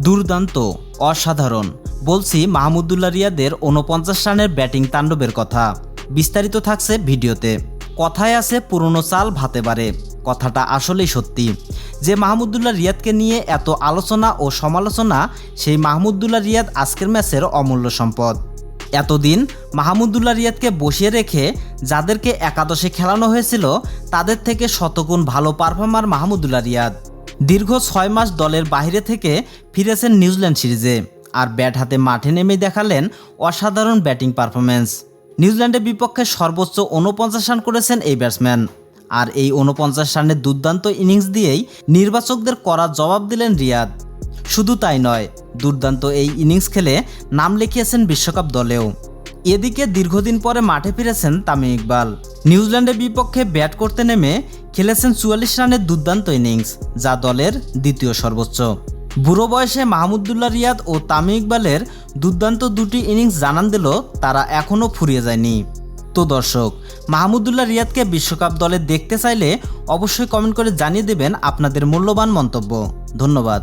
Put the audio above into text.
দুর্দান্ত, অসাধারণ, বলছি মাহমুদুল্লাহ রিয়াদের উনপঞ্চাশ রানের ব্যাটিং তাণ্ডবের কথা। বিস্তারিত থাকছে ভিডিওতে। কথায় আছে পুরনো চাল ভাতে বাড়ে কথাটা আসলেই সত্যি। যে মাহমুদুল্লাহ রিয়াদকে নিয়ে এত আলোচনা ও সমালোচনা, সেই মাহমুদুল্লাহ রিয়াদ আজকের ম্যাচের অমূল্য সম্পদ। এতদিন মাহমুদুল্লাহ রিয়াদকে বসিয়ে রেখে যাদেরকে একাদশে খেলানো হয়েছিল, তাদের থেকে শতগুণ ভালো পারফর্মার মাহমুদুল্লাহ রিয়াদ। দীর্ঘ ছয় মাস দলের বাইরে থেকে ফিরেছেন নিউজিল্যান্ড সিরিজে আর ব্যাট হাতে মাঠে নেমে দেখালেন অসাধারণ ব্যাটিং পারফরমেন্স নিউজিল্যান্ডের বিপক্ষে সর্বোচ্চ উনপঞ্চাশ রান করেছেন এই ব্যাটসম্যান। আর এই উনপঞ্চাশ রানের দুর্দান্ত ইনিংস দিয়েই নির্বাচকদের করা জবাব দিলেন রিয়াদ। শুধু তাই নয়, দুর্দান্ত এই ইনিংস খেলে নাম লিখিয়েছেন বিশ্বকাপ দলেও। এদিকে দীর্ঘদিন পরে মাঠে ফিরেছেন তামিম ইকবাল। নিউজিল্যান্ডের বিপক্ষে ব্যাট করতে নেমে খেলেছেন চুয়াল্লিশ রানের দুর্দান্ত ইনিংস, যা দলের দ্বিতীয় সর্বোচ্চ। বুড়ো বয়সে মাহমুদুল্লাহ রিয়াদ ও তামিম ইকবালের দুর্দান্ত দুটি ইনিংস জানান দিল, তারা এখনও ফুরিয়ে যায়নি। তো দর্শক মাহমুদুল্লাহ রিয়াদকে বিশ্বকাপ দলে দেখতে চাইলে অবশ্যই কমেন্ট করে জানিয়ে দেবেন আপনাদের মূল্যবান মন্তব্য। ধন্যবাদ।